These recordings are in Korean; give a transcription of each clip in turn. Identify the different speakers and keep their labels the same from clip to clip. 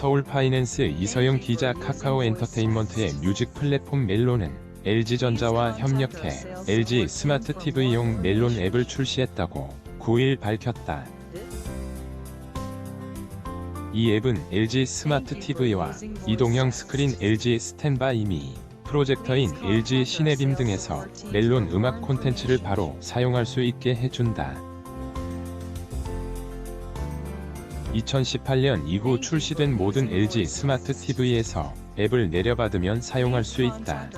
Speaker 1: 서울 파이낸스 이서영 기자 카카오 엔터테인먼트의 뮤직 플랫폼 멜론은 LG전자와 협력해 LG 스마트 TV용 멜론 앱을 출시했다고 9일 밝혔다. 이 앱은 LG 스마트 TV와 이동형 스크린 LG 스탠바이 미, 프로젝터인 LG 시네빔 등에서 멜론 음악 콘텐츠를 바로 사용할 수 있게 해준다. 2018년 이후 출시된 모든 LG 스마트 TV에서 앱을 내려받으면 사용할 수 있다.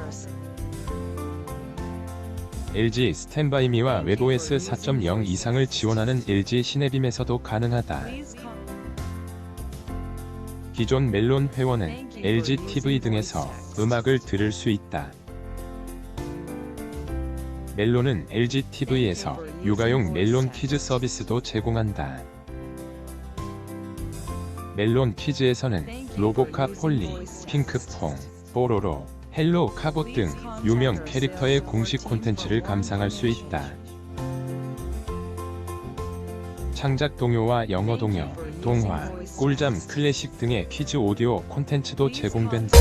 Speaker 1: LG 스탠바이미와 웹OS 4.0 이상을 지원하는 LG 시네빔에서도 가능하다. 기존 멜론 회원은 LG TV 등에서 음악을 들을 수 있다. 멜론은 LG TV에서 육아용 멜론 키즈 서비스도 제공한다. 멜론 키즈에서는 로보카 폴리, 핑크퐁, 뽀로로, 헬로 카봇 등 유명 캐릭터의 공식 콘텐츠를 감상할 수 있다. 창작 동요와 영어 동요, 동화, 꿀잠 클래식 등의 퀴즈 오디오 콘텐츠도 제공된다.